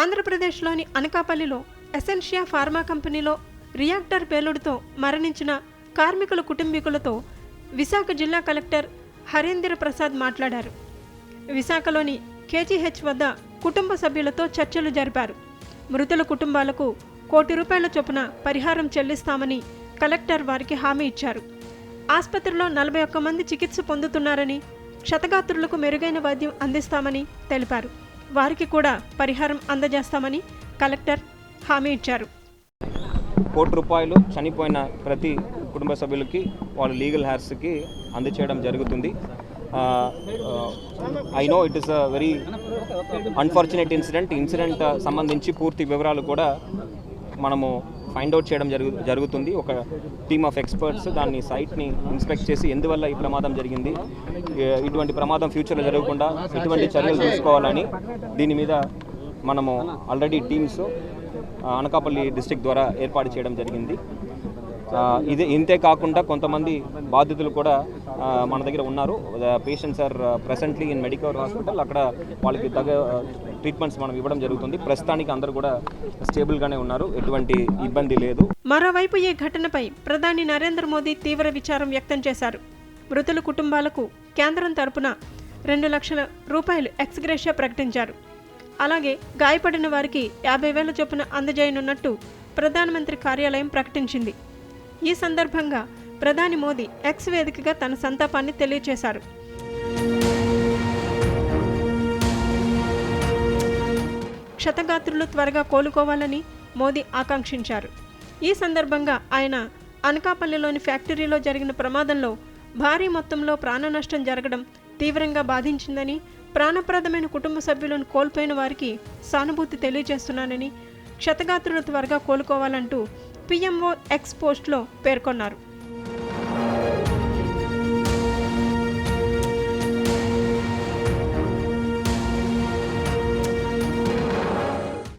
ఆంధ్రప్రదేశ్లోని అనకాపల్లిలో Essentia pharma కంపెనీలో రియాక్టర్ పేలుడుతో మరణించిన కార్మికుల కుటుంబీకులతో విశాఖ జిల్లా కలెక్టర్ హరేంద్ర ప్రసాద్ మాట్లాడారు. విశాఖలోని కేజీహెచ్ వద్ద కుటుంబ సభ్యులతో చర్చలు జరిపారు. మృతుల కుటుంబాలకు కోటి రూపాయల చొప్పున పరిహారం చెల్లిస్తామని కలెక్టర్ వారికి హామీ ఇచ్చారు. ఆసుపత్రిలో నలభై ఒక్క మంది చికిత్స పొందుతున్నారని క్షతగాత్రులకు మెరుగైన వైద్యం అందిస్తామని తెలిపారు. వారికి కూడా పరిహారం అందజేస్తామని కలెక్టర్ హామీ ఇచ్చారు. కోటి రూపాయలు చనిపోయిన ప్రతి కుటుంబ సభ్యులకి వాళ్ళ లీగల్ హ్యార్స్కి అందచేయడం జరుగుతుంది. I know it is a very unfortunate incident incident సంబంధించి పూర్తి వివరాలు కూడా మనము ఫైండ్ అవుట్ చేయడం జరుగు జరుగుతుంది. ఒక టీమ్ ఆఫ్ ఎక్స్పర్ట్స్ దాన్ని సైట్ని ఇన్స్పెక్ట్ చేసి ఎందువల్ల ఈ ప్రమాదం జరిగింది? ఇటువంటి ప్రమాదం ఫ్యూచర్లో జరగకుండా ఎటువంటి చర్యలు తీసుకోవాలని దీని మీద మనము ఆల్రెడీ టీమ్స్ అనకాపల్లి డిస్ట్రిక్ట్ ద్వారా ఏర్పాటు చేయడం జరిగింది. ఇదే ఇంతే కాకుండా కొంతమంది బాధితులు కూడా మన దగ్గర ఉన్నారు. Patients are presently in medical hospital అక్కడ వాళ్ళకి తగ్గ ట్రీట్మెంట్స్ మనం ఇవ్వడం జరుగుతుంది. ప్రస్తుతానికి అందరూ కూడా స్టేబుల్గానే ఉన్నారు. ఎటువంటి ఇబ్బంది లేదు. మరోవైపు ఈ ఘటనపై ప్రధాని నరేంద్ర మోదీ తీవ్ర విచారం వ్యక్తం చేశారు. మృతుల కుటుంబాలకు కేంద్రం తరపున రెండు లక్షల రూపాయలు ఎక్స్గ్రేషియా ప్రకటించారు. అలాగే గాయపడిన వారికి యాభై వేల చొప్పున అందజేయనున్నట్టు ప్రధానమంత్రి కార్యాలయం ప్రకటించింది. ఈ సందర్భంగా ప్రధాని మోదీ ఎక్స్ వేదికగా తన సంతాపాన్ని తెలియజేశారు క్షతగాత్రులు త్వరగా కోలుకోవాలని మోదీ ఆకాంక్షించారు. ఈ సందర్భంగా ఆయన అనకాపల్లిలోని ఫ్యాక్టరీలో జరిగిన ప్రమాదంలో భారీ మొత్తంలో ప్రాణ నష్టం జరగడం తీవ్రంగా బాధించిందని ప్రాణప్రదమైన కుటుంబ సభ్యులను కోల్పోయిన వారికి సానుభూతి తెలియజేస్తున్నానని క్షతగాత్రులు త్వరగా కోలుకోవాలంటూ పిఎంఓ ఎక్స్ పోస్ట్లో పేర్కొన్నారు.